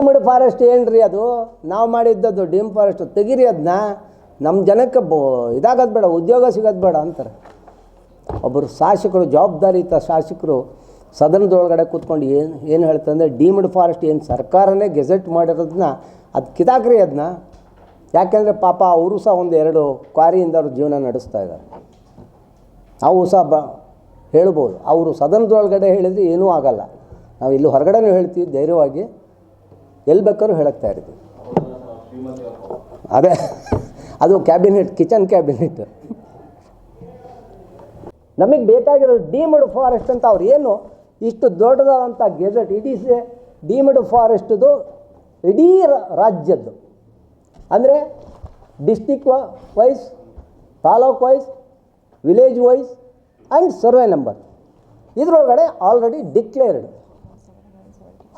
Deemed forest ಏನ್ರಿ ಅದು? ನಾವು ಮಾಡಿದ್ದದ್ದು ಡೀಮ್ ಫಾರೆಸ್ಟ್. ತೆಗೀರಿ ಅದನ್ನ ನಮ್ಮ ಜನಕ್ಕೆ ಬ ಇದಾಗೋದು ಬೇಡ, ಉದ್ಯೋಗ ಸಿಗೋದು ಬೇಡ ಅಂತಾರೆ. ಒಬ್ಬರು ಶಾಸಕರು ಜವಾಬ್ದಾರಿಯುತ ಶಾಸಕರು ಸದನದೊಳಗಡೆ ಕೂತ್ಕೊಂಡು ಏನು ಏನು ಹೇಳ್ತಂದ್ರೆ ಡೀಮ್ಡ್ ಫಾರೆಸ್ಟ್ ಏನು ಸರ್ಕಾರನೇ ಗೆಜೆಟ್ ಮಾಡಿರೋದನ್ನ ಅದು ಕಿತಾಕ್ರಿ ಅದನ್ನ ಯಾಕೆಂದರೆ ಪಾಪ ಅವರು ಸಹ ಒಂದು ಎರಡು ಕ್ವಾರಿಯಿಂದ ಅವ್ರ ಜೀವನ ನಡೆಸ್ತಾ ಇದ್ದಾರೆ. ನಾವು ಸಹ ಬ ಹೇಳ್ಬೋದು. ಅವರು ಸದನದೊಳಗಡೆ ಹೇಳಿದರೆ ಏನೂ ಆಗಲ್ಲ. ನಾವು ಇಲ್ಲಿ ಹೊರಗಡೆನೂ ಹೇಳ್ತೀವಿ ಧೈರ್ಯವಾಗಿ. ಎಲ್ಲಿ ಬೇಕಾದ್ರೂ ಹೇಳಕ್ತಾ ಇರ್ತೀವಿ ಅದೇ, ಅದು ಕ್ಯಾಬಿನೆಟ್, ಕಿಚನ್ ಕ್ಯಾಬಿನೆಟ್. ನಮಗೆ ಬೇಕಾಗಿರೋದು ಡೀಮ್ಡ್ ಫಾರೆಸ್ಟ್ ಅಂತ ಅವ್ರು ಏನು? ಇಷ್ಟು ದೊಡ್ಡದಾದಂಥ ಗೆಜೆಟ್, ಇಡೀ ಡೀಮ್ಡ್ ಫಾರೆಸ್ಟ್ದು ಇಡೀ ರಾಜ್ಯದ್ದು. ಅಂದರೆ district wise taluk wise village wise and survey number ಇದರೊಳಗಡೆ ಆಲ್ರೆಡಿ ಡಿಕ್ಲೇರ್ಡ್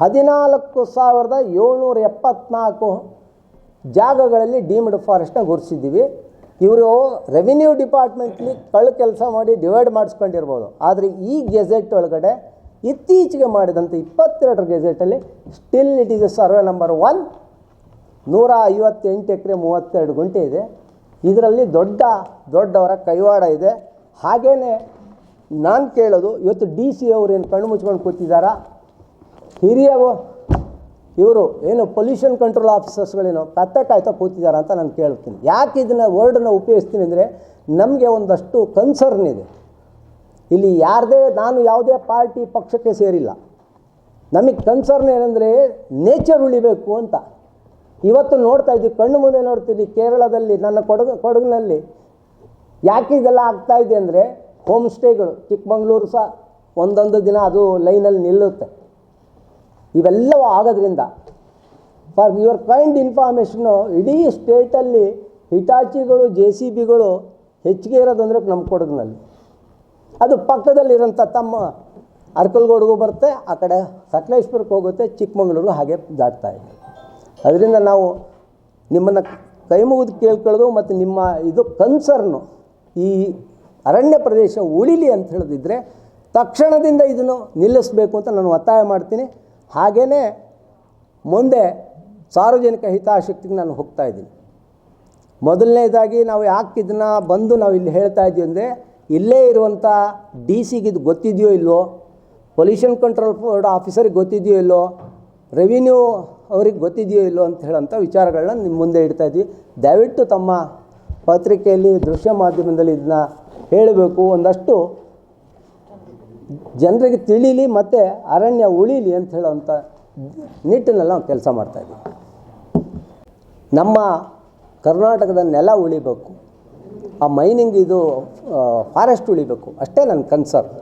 ಹದಿನಾಲ್ಕು ಸಾವಿರದ ಏಳ್ನೂರ ಎಪ್ಪತ್ನಾಲ್ಕು ಜಾಗಗಳಲ್ಲಿ ಡೀಮ್ಡ್ ಫಾರೆಸ್ಟ್ನ ಗುರ್ಸಿದ್ದೀವಿ ಇವರು ರೆವಿನ್ಯೂ ಡಿಪಾರ್ಟ್ಮೆಂಟ್ಲಿ ಕಳ್ಳು ಕೆಲಸ ಮಾಡಿ ಡಿವೈಡ್ ಮಾಡಿಸ್ಕೊಂಡಿರ್ಬೋದು. ಆದರೆ ಈ ಗೆಜೆಟ್ ಒಳಗಡೆ ಇತ್ತೀಚೆಗೆ ಮಾಡಿದಂಥ ಇಪ್ಪತ್ತೆರಡರ ಗೆಜೆಟಲ್ಲಿ still it is a survey number one ನೂರ ಐವತ್ತೆಂಟು ಎಕರೆ ಮೂವತ್ತೆರಡು ಗುಂಟೆ ಇದೆ. ಇದರಲ್ಲಿ ದೊಡ್ಡ, ದೊಡ್ಡವರ ಕೈವಾಡ ಇದೆ. ಹಾಗೆಯೇ ನಾನು ಕೇಳೋದು, ಇವತ್ತು ಡಿ ಸಿ ಅವರು ಏನು ಕಣ್ಣು ಮುಚ್ಕೊಂಡು ಕೂತಿದ್ದಾರಾ? ಹಿರಿಯ ಇವರು ಏನು ಪೊಲ್ಯೂಷನ್ ಕಂಟ್ರೋಲ್ ಆಫೀಸರ್ಸ್ಗಳೇನು ಕತ್ತಕ್ಕಾಯ್ತಾ ಕೂತಿದ್ದಾರೆ ಅಂತ ನಾನು ಕೇಳ್ತೀನಿ. ಯಾಕೆ ಇದನ್ನು ವರ್ಡನ್ನು ಉಪಯೋಗಿಸ್ತೀನಿ ಅಂದರೆ ನಮಗೆ ಒಂದಷ್ಟು ಕನ್ಸರ್ನ್ ಇದೆ. ಇಲ್ಲಿ ಯಾರದೇ ನಾನು ಯಾವುದೇ ಪಾರ್ಟಿ ಪಕ್ಷಕ್ಕೆ ಸೇರಿಲ್ಲ. ನಮಗೆ ಕನ್ಸರ್ನ್ ಏನಂದರೆ ನೇಚರ್ ಉಳಿಬೇಕು ಅಂತ. ಇವತ್ತು ನೋಡ್ತಾ ಇದ್ದೀವಿ, ಕಣ್ಣು ಮುಂದೆ ನೋಡ್ತೀನಿ ಕೇರಳದಲ್ಲಿ ನನ್ನ ಕೊಡಗು, ಕೊಡಗಿನಲ್ಲಿ ಯಾಕೆ ಇದೆಲ್ಲ ಆಗ್ತಾಯಿದೆ ಅಂದರೆ ಹೋಮ್ ಸ್ಟೇಗಳು ಚಿಕ್ಕಮಂಗ್ಳೂರು ಸಹ ಒಂದೊಂದು ದಿನ ಅದು ಲೈನಲ್ಲಿ ನಿಲ್ಲುತ್ತೆ. ಇವೆಲ್ಲವೂ ಆಗೋದ್ರಿಂದ. ಫಾರ್ ಯುವರ್ ಕೈಂಡ್ ಇನ್ಫಾರ್ಮೇಷನ್ನು ಇಡೀ ಸ್ಟೇಟಲ್ಲಿ ಹಿಟಾಚಿಗಳು, ಜೆ ಸಿ ಬಿಗಳು ಹೆಚ್ಚಿಗೆ ಇರೋದು ನಮ್ಮ ಕೊಡಗಿನಲ್ಲಿ. ಅದು ಪಕ್ಕದಲ್ಲಿರೋಂಥ ತಮ್ಮ ಅರ್ಕಲ್ಗೋಡ್ಗೂ ಬರುತ್ತೆ, ಆ ಕಡೆ ಸಕಲೇಶ್ವರಕ್ಕೆ ಹೋಗುತ್ತೆ, ಚಿಕ್ಕಮಗಳೂರು ಹಾಗೆ ದಾಟ್ತಾ ಇದೆ. ಅದರಿಂದ ನಾವು ನಿಮ್ಮನ್ನು ಕೈ ಮುಗಿದು ಕೇಳ್ಕೊಳ್ಳೋದು ಮತ್ತು ನಿಮ್ಮ ಇದು ಕನ್ಸರ್ನು ಈ ಅರಣ್ಯ ಪ್ರದೇಶ ಉಳಿಲಿ ಅಂತ ಹೇಳಿದ್ರೆ ತಕ್ಷಣದಿಂದ ಇದನ್ನು ನಿಲ್ಲಿಸಬೇಕು ಅಂತ ನಾನು ಒತ್ತಾಯ ಮಾಡ್ತೀನಿ. ಹಾಗೆಯೇ ಮುಂದೆ ಸಾರ್ವಜನಿಕ ಹಿತಾಸಕ್ತಿಗೆ ನಾನು ಹೋಗ್ತಾ ಇದ್ದೀನಿ. ಮೊದಲನೇದಾಗಿ ನಾವು ಯಾಕೆ ಇದನ್ನು ಬಂದು ನಾವು ಇಲ್ಲಿ ಹೇಳ್ತಾ ಇದ್ದೀವಿ ಅಂದರೆ ಇಲ್ಲೇ ಇರುವಂಥ ಡಿ ಸಿಗೆ ಇದು ಗೊತ್ತಿದೆಯೋ ಇಲ್ಲೋ ಪೊಲ್ಯೂಷನ್ ಕಂಟ್ರೋಲ್ ಬೋರ್ಡ್ ಆಫೀಸರಿಗೆ ಗೊತ್ತಿದೆಯೋ ಇಲ್ಲೋ ರೆವಿನ್ಯೂ ಅವ್ರಿಗೆ ಗೊತ್ತಿದೆಯೋ ಇಲ್ಲೋ ಅಂತ ಹೇಳೋಂಥ ವಿಚಾರಗಳನ್ನ ನಿಮ್ಮ ಮುಂದೆ ಇಡ್ತಾ ಇದ್ವಿ. ದಯವಿಟ್ಟು ತಮ್ಮ ಪತ್ರಿಕೆಯಲ್ಲಿ ದೃಶ್ಯ ಮಾಧ್ಯಮದಲ್ಲಿ ಇದನ್ನ ಹೇಳಬೇಕು. ಒಂದಷ್ಟು ಜನರಿಗೆ ತಿಳಿಲಿ ಮತ್ತು ಅರಣ್ಯ ಉಳಿಲಿ ಅಂತ ಹೇಳೋವಂಥ ನಿಟ್ಟಿನಲ್ಲಿ ನಾವು ಕೆಲಸ ಮಾಡ್ತಾಯಿದ್ದೀವಿ ನಮ್ಮ ಕರ್ನಾಟಕದ ನೆಲ ಉಳಿಬೇಕು. ಆ ಮೈನಿಂಗ್ ಇದು ಫಾರೆಸ್ಟ್ ಉಳಿಬೇಕು. ಅಷ್ಟೇ ನನ್ನ ಕನ್ಸರ್ನ್